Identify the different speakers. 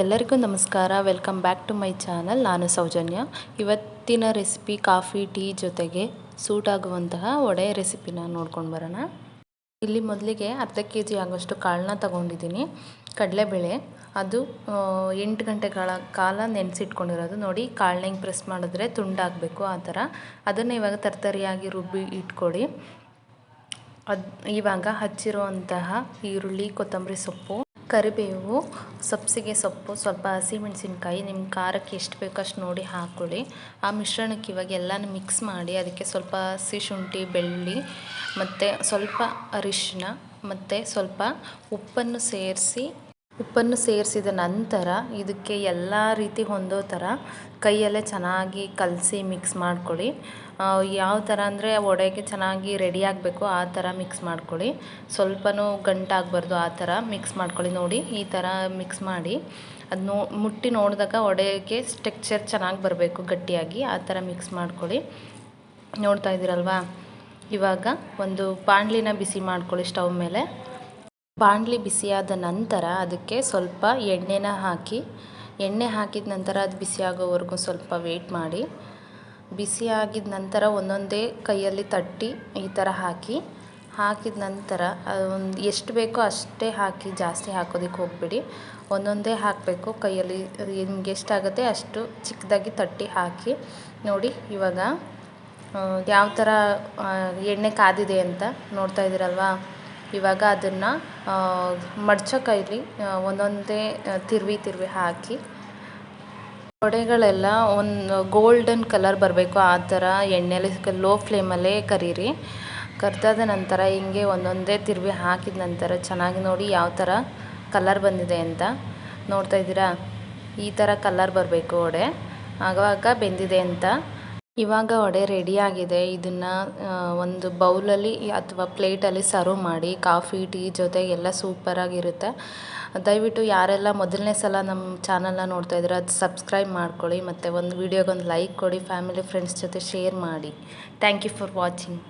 Speaker 1: ಎಲ್ಲರಿಗೂ ನಮಸ್ಕಾರ. Welcome back to my channel ನಾನು ಸೌಜನ್ಯ. ಇವತ್ತಿನ ರೆಸಿಪಿ ಕಾಫಿ, ಟೀ ಜೊತೆಗೆ ಸೂಟ್ ಆಗುವಂತಹ ವಡೆ ರೆಸಿಪಿನ ನೋಡ್ಕೊಂಡು ಬರೋಣ. ಇಲ್ಲಿ ಮೊದಲಿಗೆ ಅರ್ಧ ಕೆ ಜಿ ಆಗೋಷ್ಟು ಕಾಳನ್ನ ತಗೊಂಡಿದ್ದೀನಿ. ಕಡಲೆಬೇಳೆ, ಅದು ಎಂಟು ಗಂಟೆಗಳ ಕಾಲ ನೆನೆಸಿಟ್ಕೊಂಡಿರೋದು. ನೋಡಿ, ಕಾಳನ್ನ ಪ್ರೆಸ್ ಮಾಡಿದ್ರೆ ತುಂಡಾಗಬೇಕು ಆ ಥರ. ಅದನ್ನು ಇವಾಗ ತರ್ತರಿಯಾಗಿ ರುಬ್ಬಿ ಇಟ್ಕೊಳ್ಳಿ. ಅದು, ಇವಾಗ ಹಚ್ಚಿರುವಂತಹ ಈರುಳ್ಳಿ, ಕೊತ್ತಂಬರಿ ಸೊಪ್ಪು ಕರಿಬೇವು ಸಬ್ಸಿಗೆ ಸೊಪ್ಪು, ಸ್ವಲ್ಪ ಹಸಿಮೆಣಸಿನ್ಕಾಯಿ ನಿಮ್ಮ ಖಾರಕ್ಕೆ ಎಷ್ಟು ಬೇಕೋ ಅಷ್ಟು ನೋಡಿ ಹಾಕ್ಕೊಳ್ಳಿ ಆ ಮಿಶ್ರಣಕ್ಕೆ ಇವಾಗ ಎಲ್ಲನೂ ಮಿಕ್ಸ್ ಮಾಡಿ ಅದಕ್ಕೆ ಸ್ವಲ್ಪ ಹಸಿ ಶುಂಠಿ ಬೆಳ್ಳಿ ಮತ್ತು ಸ್ವಲ್ಪ ಅರಿಶಿನ ಮತ್ತು ಸ್ವಲ್ಪ ಉಪ್ಪನ್ನು ಸೇರಿಸಿ ಉಪ್ಪನ್ನು ಸೇರಿಸಿದ ನಂತರ ಇದಕ್ಕೆ ಎಲ್ಲ ರೀತಿ ಹೊಂದೋ ಥರ ಕೈಯಲ್ಲೇ ಚೆನ್ನಾಗಿ ಕಲಸಿ ಮಿಕ್ಸ್ ಮಾಡ್ಕೊಳ್ಳಿ. ಯಾವ ಥರ ಅಂದರೆ ವಡೆಗೆ ಚೆನ್ನಾಗಿ ರೆಡಿ ಆಗಬೇಕು, ಆ ಥರ ಮಿಕ್ಸ್ ಮಾಡ್ಕೊಳ್ಳಿ. ಸ್ವಲ್ಪನೂ ಗಂಟಾಗಬಾರ್ದು ಆ ಥರ ಮಿಕ್ಸ್ ಮಾಡ್ಕೊಳ್ಳಿ. ನೋಡಿ, ಈ ಥರ ಮಿಕ್ಸ್ ಮಾಡಿ ಅದು ನೋ, ಮುಟ್ಟಿ ನೋಡಿದಾಗ ವಡೆಗೆ ಟೆಕ್ಸ್ಚರ್ ಚೆನ್ನಾಗಿ ಬರಬೇಕು ಗಟ್ಟಿಯಾಗಿ, ಆ ಥರ ಮಿಕ್ಸ್ ಮಾಡ್ಕೊಳ್ಳಿ. ನೋಡ್ತಾ ಇದ್ದೀರಲ್ವಾ? ಇವಾಗ ಒಂದು ಬಾಣಲಿನ ಬಿಸಿ ಮಾಡ್ಕೊಳ್ಳಿ ಸ್ಟವ್ ಮೇಲೆ. ಬಾಣಲಿ ಬಿಸಿಯಾದ ನಂತರ ಅದಕ್ಕೆ ಸ್ವಲ್ಪ ಎಣ್ಣೆನ ಹಾಕಿ, ಎಣ್ಣೆ ಹಾಕಿದ ನಂತರ ಅದು ಬಿಸಿಯಾಗೋವರೆಗೂ ಸ್ವಲ್ಪ ವೇಟ್ ಮಾಡಿ. ಬಿಸಿಯಾಗಿದ ನಂತರ ಒಂದೊಂದೇ ಕೈಯಲ್ಲಿ ತಟ್ಟಿ ಈ ಥರ ಹಾಕಿ, ಹಾಕಿದ ನಂತರ ಒಂದು ಎಷ್ಟು ಬೇಕೋ ಅಷ್ಟೇ ಹಾಕಿ ಜಾಸ್ತಿ ಹಾಕೋದಕ್ಕೆ ಹೋಗಬೇಡಿ. ಒಂದೊಂದೇ ಹಾಕಬೇಕು, ಕೈಯಲ್ಲಿ ನಿಮ್ಗೆ ಎಷ್ಟಾಗುತ್ತೆ ಅಷ್ಟು ಚಿಕ್ಕದಾಗಿ ತಟ್ಟಿ ಹಾಕಿ. ನೋಡಿ, ಇವಾಗ ಯಾವ ಥರ ಎಣ್ಣೆ ಕಾದಿದೆ ಅಂತ ನೋಡ್ತಾ ಇದ್ದೀರಲ್ವಾ? ಇವಾಗ ಅದನ್ನು ಮಡ್ಚ ಕೈಲಿ ಒಂದೊಂದೇ ತಿರುವಿ ತಿರುವಿ ಹಾಕಿ ವಡೆಗಳೆಲ್ಲ ಒಂದು ಗೋಲ್ಡನ್ ಕಲರ್ ಬರಬೇಕು, ಆ ಥರ ಎಣ್ಣೆಲಿ ಲೋ ಫ್ಲೇಮಲ್ಲೇ ಕರೀರಿ. ಕರ್ದಾದ ನಂತರ ಹಿಂಗೆ ಒಂದೊಂದೇ ತಿರುವಿ ಹಾಕಿದ ನಂತರ ಚೆನ್ನಾಗಿ ನೋಡಿ ಯಾವ ಥರ ಕಲರ್ ಬಂದಿದೆ ಅಂತ ನೋಡ್ತಾ ಇದ್ದೀರಾ? ಈ ಥರ ಕಲರ್ ಬರಬೇಕು ವಡೆ ಆಗವಾಗ ಬೆಂದಿದೆ ಅಂತ ಇವಾಗ ವಡೆ ರೆಡಿಯಾಗಿದೆ ಇದನ್ನು ಒಂದು ಬೌಲಲ್ಲಿ ಅಥವಾ ಪ್ಲೇಟಲ್ಲಿ ಸರ್ವ್ ಮಾಡಿ ಕಾಫಿ ಟೀ ಜೊತೆ ಎಲ್ಲ ಸೂಪರಾಗಿರುತ್ತೆ ದಯವಿಟ್ಟು ಯಾರೆಲ್ಲ ಮೊದಲನೇ ಸಲ ನಮ್ಮ ಚಾನಲ್ನ ನೋಡ್ತಾ ಇದ್ರೆ ಅದು ಸಬ್ಸ್ಕ್ರೈಬ್ ಮಾಡ್ಕೊಳ್ಳಿ. ಮತ್ತು ಒಂದು ವೀಡಿಯೋಗೊಂದು ಲೈಕ್ ಕೊಡಿ ಫ್ಯಾಮಿಲಿ ಫ್ರೆಂಡ್ಸ್ ಜೊತೆ ಶೇರ್ ಮಾಡಿ. Thank you for watching